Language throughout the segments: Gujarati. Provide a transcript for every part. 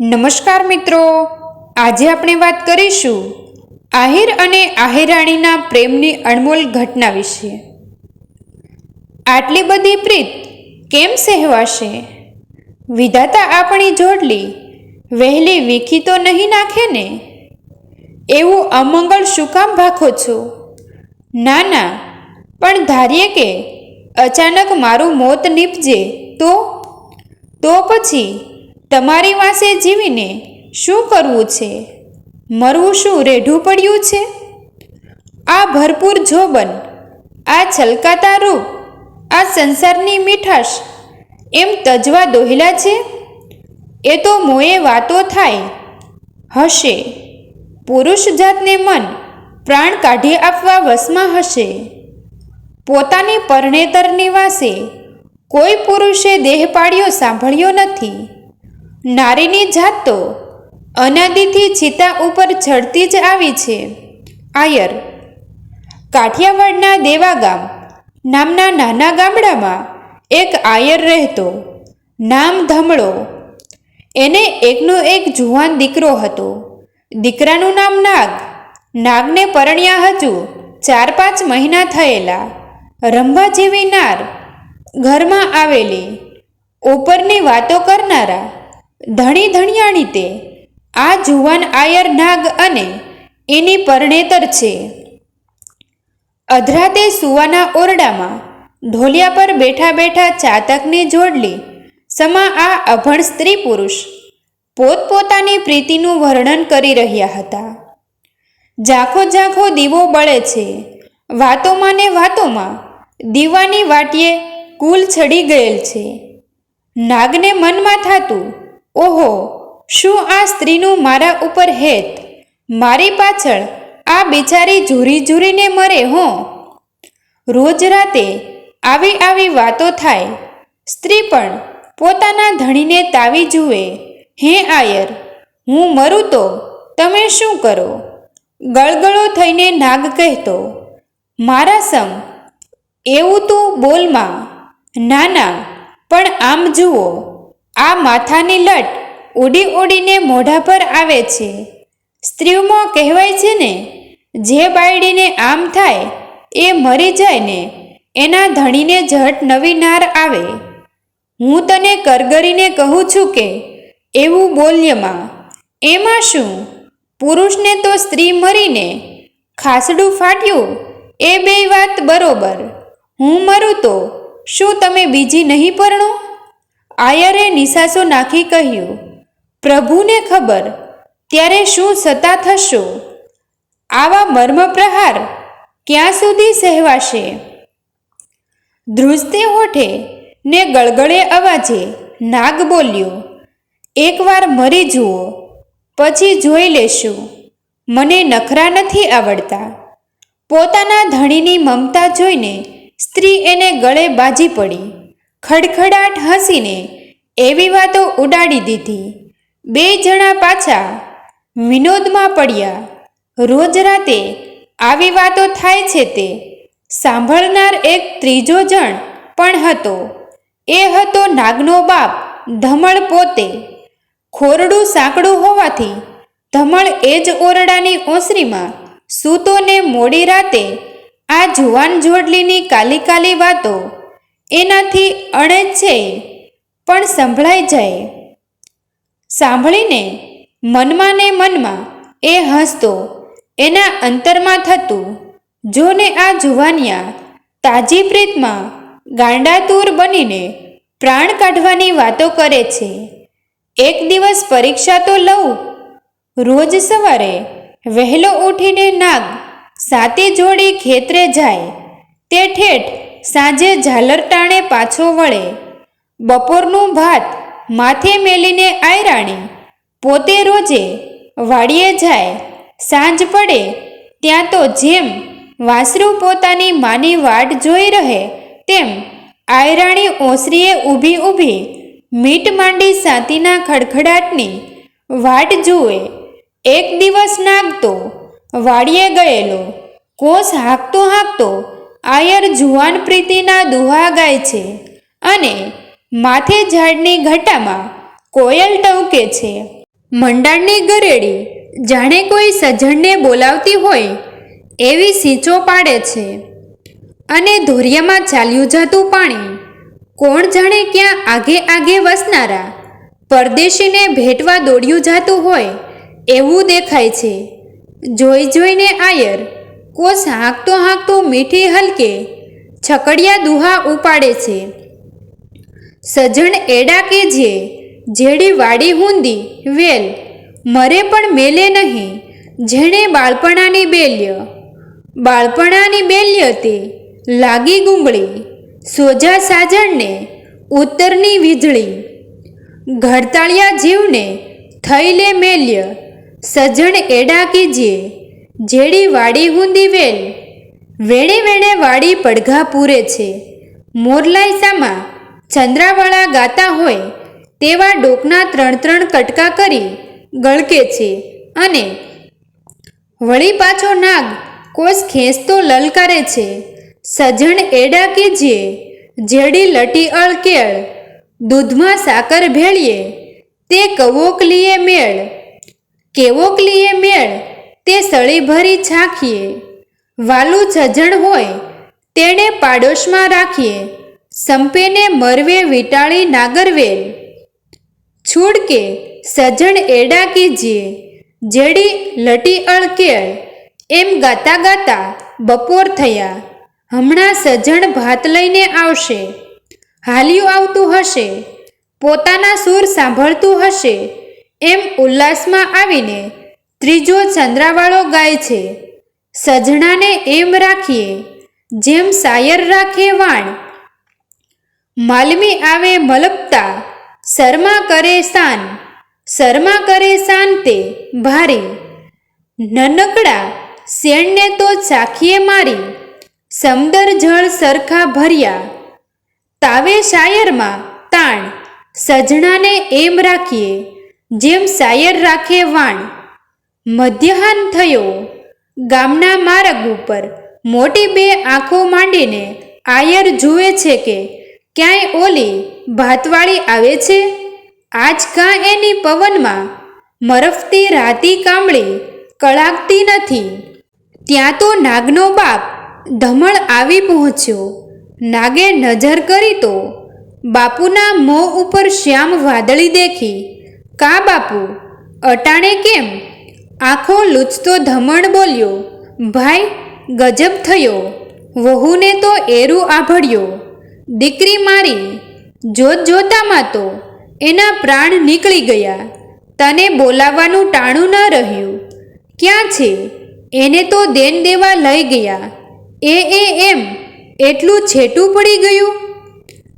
નમસ્કાર મિત્રો. આજે આપણે વાત કરીશું આહિર અને આહિરાણીના પ્રેમની અણમોલ ઘટના વિશે. આટલી બધી પ્રીત કેમ સહેવાશે? વિધાતા આપણી જોડલી વહેલી વીખી તો નહીં નાખે ને? એવું અમંગળ શું કામ ભાખો છો? ના ના, પણ ધારીએ કે અચાનક મારું મોત નીપજે તો? તો પછી તમારી પાસે જીવીને શું કરવું છે? મરવું શું રેઢું પડ્યું છે? આ ભરપૂર જોબન, આ છલકાતા રૂપ, આ સંસારની મીઠાશ એમ તજવા દોહેલા છે? એ તો મોએ વાતો થાય. હશે. પુરુષ જાતને મન પ્રાણ કાઢી આપવા વશમાં હશે. પોતાની પરણેતરની વાસે કોઈ પુરુષે દેહ પાડ્યો સાંભળ્યો નથી. નારીની જાત તો અનાદિથી ચિતા ઉપર ચડતી જ આવી છે. આયર, કાઠિયાવાડના દેવાગામ નામના નાના ગામડામાં એક આયર રહેતો, નામ ધમળો. એને એકનો એક જુવાન દીકરો હતો. દીકરાનું નામ નાગ. નાગને પરણ્યા હજુ ચાર પાંચ મહિના થયેલા. રંભા જેવી નાર. ઘરમાં આવેલી. ઉપરની વાતો કરનારા. ધણી ધણિયાણી તે. આ જુવાન આયર નાગ અને એની પરણેતર છે. અધરાતે સુવાના ઓરડામાં ઢોલિયા પર બેઠા બેઠા ચાતકની જોડલી. સમા આ અભણ સ્ત્રી પુરુષ પોતપોતાની પ્રીતિનું વર્ણન કરી રહ્યા હતા. ઝાંખો ઝાંખો દીવો બળે છે. વાતોમાં ને વાતોમાં દીવાની વાટીએ કુલ છડી ગયેલ છે. નાગને મનમાં થાતું ઓહો, શું આ સ્ત્રીનું મારા ઉપર હેત? મારી પાછળ આ બિચારી ઝૂરી ઝૂરીને મરે, હો? રોજ રાતે આવી આવી વાતો થાય. સ્ત્રી પણ પોતાના ધણીને તાવી જુએ. હે આયર, હું મરું તો તમે શું કરો? ગળગળો થઈને નાગ કહેતો, મારા સમ, એવું તું બોલમાં. ના ના, પણ આમ જુઓ. આ માથાની લટ ઉડી ઉડીને મોઢા પર આવે છે. સ્ત્રીઓમાં કહેવાય છે ને, જે બાયડીને આમ થાય, એ મરી જાય ને, એના ધણીને ઝટ નવી નાર આવે. હું તને કરગરીને કહું છું કે, એવું બોલ્યમાં એમાં શું? પુરુષને તો સ્ત્રી મરીને ખાસડું ફાટ્યું? એ બે વાત બરોબર. હું મરું તો શું તમે બીજી નહીં પરણો? આયરે નિશાસો નાખી કહ્યું, પ્રભુને ખબર, ત્યારે શું સતા થશો? આવા મર્મ પ્રહાર ક્યાં સુધી સહેવાશે? ધ્રુજતે હોઠે ને ગળગળે અવાજે નાગ બોલ્યો, એકવાર મરી જુઓ, પછી જોઈ લેશું. મને નખરા નથી આવડતા. પોતાના ધણીની મમતા જોઈને સ્ત્રી એને ગળે બાજી પડી. ખડખડાટ હસીને એવી વાતો ઉડાડી દીધી. બે જણા પાછા વિનોદમાં પડ્યા. રોજ રાતે આવી વાતો થાય છે તે સાંભળનાર એક ત્રીજો જણ પણ હતો. એ હતો નાગનો બાપ ધમળ પોતે. ખોરડું સાંકડું હોવાથી ધમળ એ જ ઓરડાની ઓસરીમાં સૂતોને મોડી રાતે આ જુવાન જોડલીની કાલી કાલી વાતો એનાથી અણે છે, પણ સંભળાઈ જાય. સાંભળીને મનમાં ને મનમાં એ હસતો, એના અંતરમાં થતું, જોને આ જુવાનિયા તાજી પ્રીતમાં ગાંડાતુર બનીને પ્રાણ કાઢવાની વાતો કરે છે. એક દિવસ પરીક્ષા તો લઉં. રોજ સવારે વહેલો ઉઠીને નાગ સાતી જોડી ખેતરે જાય. તે ઠેઠ સાંજે ઝાલર ટાણે પાછો વળે. બપોરનું ભાત માથે મેલીને આયરાણી. પોતે રોજે વાડીએ જાય. સાંજ પડે ત્યાં તો જેમ વાસરું પોતાની માની વાટ જોઈ રહે, તેમ આયરાણી ઓસરીએ ઊભી ઊભી મીટ માંડી સાતીના ખડખડાટની વાટ જુએ. એક દિવસ નાગતો વાડીએ ગયેલો. કોસ હાંકતો હાંકતો આયર જુવાન પ્રીતિના દુહા ગાય છે અને માથે ઝાડની ઘટામાં કોયલ ટવકે છે. મંડાણની ગરેડી જાણે કોઈ સજ્જણને બોલાવતી હોય એવી સીંચો પાડે છે. અને ધોરિયામાં ચાલ્યું જતું પાણી કોણ જાણે ક્યાં આગે આગે વસનારા પરદેશીને ભેટવા દોડ્યું જાતું હોય એવું દેખાય છે. જોઈ જોઈને આયર કોસ હાંકતો હાંકતો મીઠી હલકે, છકડિયા દુહા ઉપાડે છે. સજણ એડા કે જે, જેડી વાડી હુંદી, વેલ, મરે પણ મેલે નહીં, જેણે બાળપણાની બેલ્ય બાળપણાની બેલ્ય તે, લાગી ગુંગળી સોજા સાજણને, ઉત્તરની વીજળી. ઘડતાળિયા જીવને, થઈ લે મેલ્ય સજણ એડા કીજીએ જેડી વાડી હુંદી વેલ વેણે વેણે વાડી પડઘા પૂરે છે. મોરલાઈસામાં ચંદ્રાવાળા ગાતા હોય તેવા ડોકના ત્રણ ત્રણ કટકા કરી ગળકે છે અને વળી પાછો નાગ કોસ ખેંચતો લલકારે છે. સજણ એડા કીજીએ જેડી લટી અળકેળ, દૂધમાં સાકર ભેળીએ, તે કવોકલીએ મેળ, કેવોકલીએ મેળ તે સળીભરી છાંખીએ વાલું ઝઝણ હોય તેણે પાડોશમાં રાખીએ. સંપેને મરવે વિટાળી નાગરવેલ. છૂડકે સજણ એડા કીજીએ. જેડી લટી અળકેળ એમ ગાતા ગાતા બપોર થયા. હમણાં સજણ ભાત લઈને આવશે. હાલ્યું આવતું હશે. પોતાના સૂર સાંભળતું હશે. એમ ઉલ્લાસમાં આવીને ત્રીજો ચંદ્રાવાળો ગાય છે. સજણાને એમ રાખીએ, જેમ સાયર રાખે વાણ. માલમી આવે મલપતા, શર્મા કરે શાન. શર્મા કરે શાન તે ભારી. નનકડા, શેણને તો ચાખીએ મારી. સમદર જળ સરખા ભર્યા. તાવે શાયરમાં તાણ. સજણાને એમ રાખીએ, જેમ શાયર રાખે વાણ. મધ્યાહન થયો. ગામના માર્ગ ઉપર મોટી બે આંખો માંડીને આયર જુએ છે કે ક્યાંય ઓલી ભાતવાળી આવે છે? આજ કાં એની પવનમાં મરફતી રાતી કામળી કળાકતી નથી? ત્યાં તો નાગનો બાપ ધમણ આવી પહોંચ્યો. નાગે નજર કરી તો બાપુના મોં ઉપર શ્યામ વાદળી દેખી. કા બાપુ? અટાણે કેમ આંખો લૂચતો ધમણ બોલ્યો, ભાઈ, ગજબ થયો. વહુને તો એરું આભળ્યો દીકરી મારી, જોત જોતામાં તો એના પ્રાણ નીકળી ગયા. તને બોલાવવાનું ટાણું ન રહ્યું. ક્યાં છે? એને તો દેન દેવા લઈ ગયા. એ એ, એમ, એટલું છેટું પડી ગયું?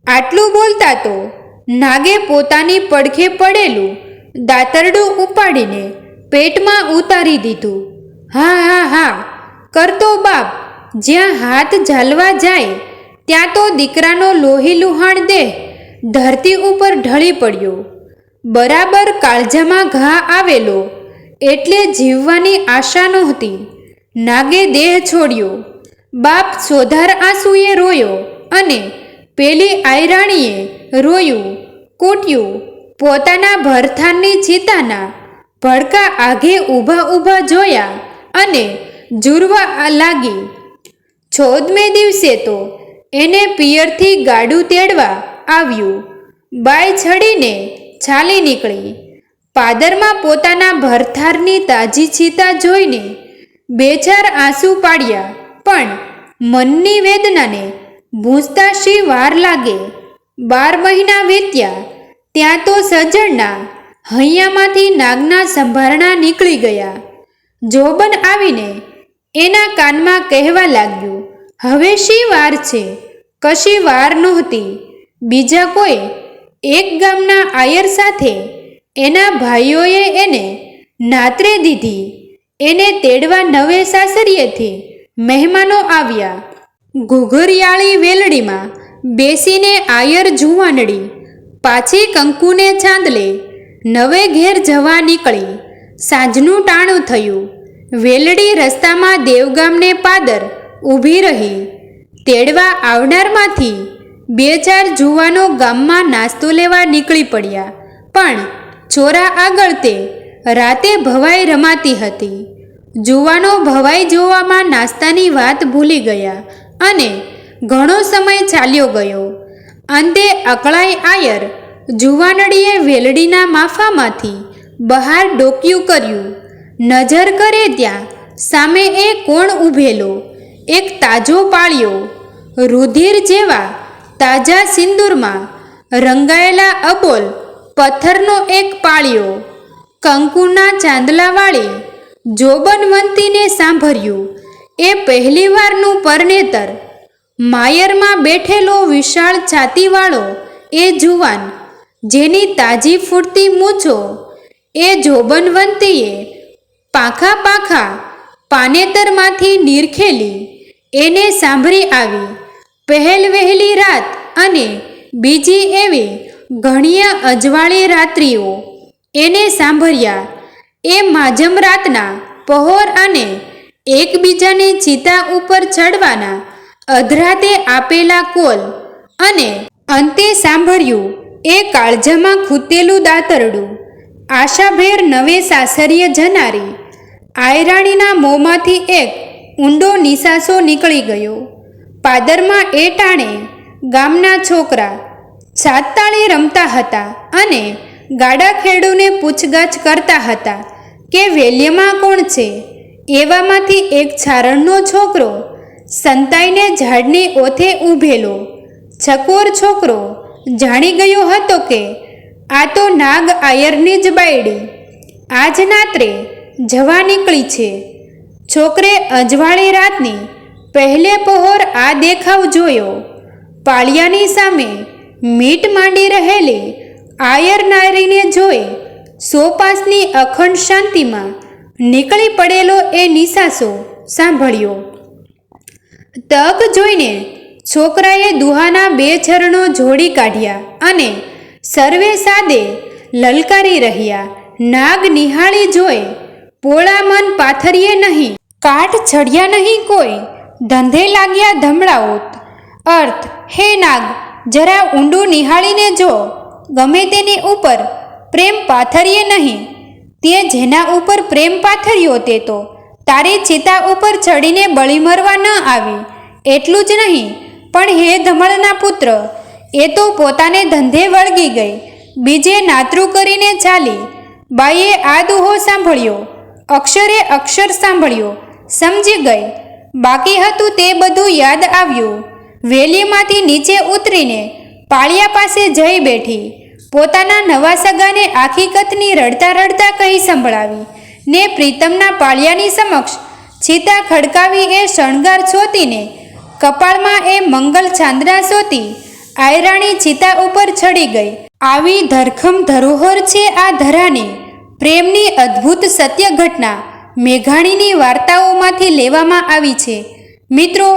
આટલું બોલતા તો નાગે પોતાની પડખે પડેલું દાતરડું ઉપાડીને પેટમાં ઉતારી દીધું. હા હા હા. કરતો બાપ, જ્યાં હાથ ઝાલવા જાય, ત્યાં તો દીકરાનો લોહી લુહાણ દેહ ધરતી ઉપર ઢળી પડ્યો. બરાબર કાળજામાં ઘા આવેલો, એટલે જીવવાની આશા નહોતી. નાગે દેહ છોડ્યો. બાપ સોધાર આંસુએ રોયો અને પેલી આયરાણીએ રોયું, કૂટ્યું, પોતાના ભરથાનની ચિતાના ભડકા આઘે ઊભા ઊભા જોયા અને જુરવા લાગી. ચોદમે દિવસે તો એને પિયરથી ગાડું તેડવા આવ્યું. બાય છડીને ચાલી નીકળી. પાદરમાં પોતાના ભરથારની તાજી છીતા જોઈને બે ચાર આંસુ પાડ્યા, પણ મનની વેદનાને ભૂંજતા શી વાર લાગે? બાર મહિના વીત્યા, ત્યાં તો સજ્જણના હૈયામાંથી નાગના સંભારણા નીકળી ગયા. જોબન આવીને એના કાનમાં કહેવા લાગ્યું, હવે શી વાર છે? કશી વાર નહોતી. બીજા કોઈ એક ગામના આયર સાથે એના ભાઈઓએ એને નાતરે દીધી. એને તેડવા નવે સાસરીએથી મહેમાનો આવ્યા. ઘૂઘરિયાળી વેલડીમાં બેસીને આયર જુવાનડી, પાછી કંકુને ચાંદલે નવે ઘેર જવા નીકળી. સાંજનું ટાણું થયું. વેલડી રસ્તામાં દેવગામને પાદર ઊભી રહી. તેડવા આવનારમાંથી બે ચાર જુવાનો ગામમાં નાસ્તો લેવા નીકળી પડ્યા. પણ ચોરા આગળ તે રાતે ભવાઈ રમાતી હતી. જુવાનો ભવાઈ જોવામાં નાસ્તાની વાત ભૂલી ગયા અને ઘણો સમય ચાલ્યો ગયો. અંતે અકળાઈ આયર જુવાનડીએ વેલડીના માફામાંથી બહાર ડોક્યું કર્યું. નજર કરે ત્યાં સામે એ કોણ ઊભેલો? એક તાજો પાળ્યો. રુધિર જેવા તાજા સિંદૂરમાં રંગાયેલા અબોલ પથ્થરનો એક પાળ્યો. કંકુના ચાંદલાવાળી જોબનવંતીને સાંભળ્યું. એ પહેલીવારનું પરનેતર. માયરમાં બેઠેલો વિશાળ છાતીવાળો એ જુવાન જેની તાજી ફૂટતી મૂછો એ જોબનવંતીએ પાખા પાખા પાનેતરમાંથી નીરખેલી એને સાંભળી આવી પહેલ વહેલી રાત અને બીજી એવી ઘણીય અજવાળી રાત્રિઓ. એને સાંભળ્યા એ માજમ રાતના પહોર અને એકબીજાની ચિતા ઉપર ચડવાના અધરાતે આપેલા કોલ અને અંતે સાંભળ્યું એ કાળજામાં ખૂતેલું દાતરડું, આશાભેર નવે સાસરીએ જનારી, આયરાણીના મોંમાંથી એક ઊંડો નિસાસો નીકળી ગયો. પાદરમાં એ ટાણે ગામના છોકરા સાતતાળી રમતા હતા અને ગાડા ખેડૂને પૂછગાછ કરતા હતા કે વેલ્યમાં કોણ છે? એવામાંથી એક છારણનો છોકરો સંતાઈને ઝાડની ઓથે ઊભેલો, છકોર છોકરો જાણી ગયો હતો કે આ તો નાગ આયરની જ બાયડી. આજ નાત્રે જવા નીકળી છે. છોકરે અજવાળી રાતની પહેલે પહોર આ દેખાવ જોયો. પાળિયાની સામે મીટ માંડી રહેલી આયર નારીને જોઈ સોપાસની અખંડ શાંતિમાં નીકળી પડેલો એ નિશાસો સાંભળ્યો. તક જોઈને છોકરાએ દુહાના બે ચરણો જોડી કાઢ્યા અને સર્વે સાદે લલકારી રહ્યા. નાગ નિહાળી જોઈ, પોળા મન પાથરીએ નહીં કાઠ ચડ્યા નહીં કોઈ, ધંધે લાગ્યા ધમડાઓત. અર્થ, હે નાગ, જરા ઊંડું નિહાળીને જો, ગમે તેની ઉપર પ્રેમ પાથરીએ નહીં. તે જેના ઉપર પ્રેમ પાથર્યો તે તો, તારી ચિતા ઉપર ચડીને બળી મરવા ન આવી. એટલું જ નહીં પણ હે ધમળના પુત્ર, એ તો પોતાને ધંધે વળગી ગઈ. બીજે નાતરું કરીને ચાલી. બાઈએ આ દુહો સાંભળ્યો. અક્ષરે અક્ષર સાંભળ્યો. સમજી ગઈ. બાકી હતું તે બધું યાદ આવ્યું. વેલીમાંથી નીચે ઉતરીને પાળિયા પાસે જઈ બેઠી. પોતાના નવા સગાને આખી કથની રડતા રડતા કહી સંભળાવી. ને પ્રીતમના પાળિયાની સમક્ષ છીતા ખડકાવી એ શણગાર છોતીને કપાળમાં એ મંગલ ચાંદના સોતી આયરાણી ચિતા ઉપર ચડી ગઈ. આવી ધરખમ ધરોહર છે આ ધરાની. પ્રેમની અદ્ભુત સત્ય ઘટના મેઘાણીની વાર્તાઓમાંથી લેવામાં આવી છે. મિત્રો,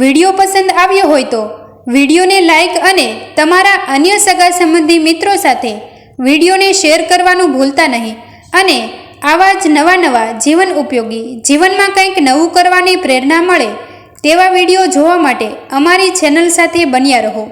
વીડિયો પસંદ આવ્યો હોય તો વિડીયોને લાઈક અને તમારા અન્ય સગા સંબંધી મિત્રો સાથે વિડીયોને શેર કરવાનું ભૂલતા નહીં અને આવા જ નવા નવા જીવન ઉપયોગી જીવનમાં કંઈક નવું કરવાની પ્રેરણા મળે તેવા વીડિયો જોવા માટે અમારી ચેનલ સાથે બન્યા રહો.